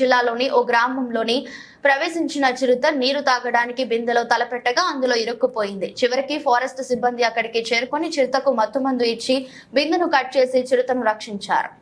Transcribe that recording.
జిల్లాలోని ఓ గ్రామంలోని ప్రవేశించిన చిరుత నీరు తాగడానికి బిందెలో తలపెట్టగా అందులో ఇరుక్కుపోయింది. చివరికి ఫారెస్ట్ సిబ్బంది అక్కడికి చేరుకొని చిరుతకు మత్తుమందు ఇచ్చి బిందెను కట్ చేసి చిరుతను రక్షించారు.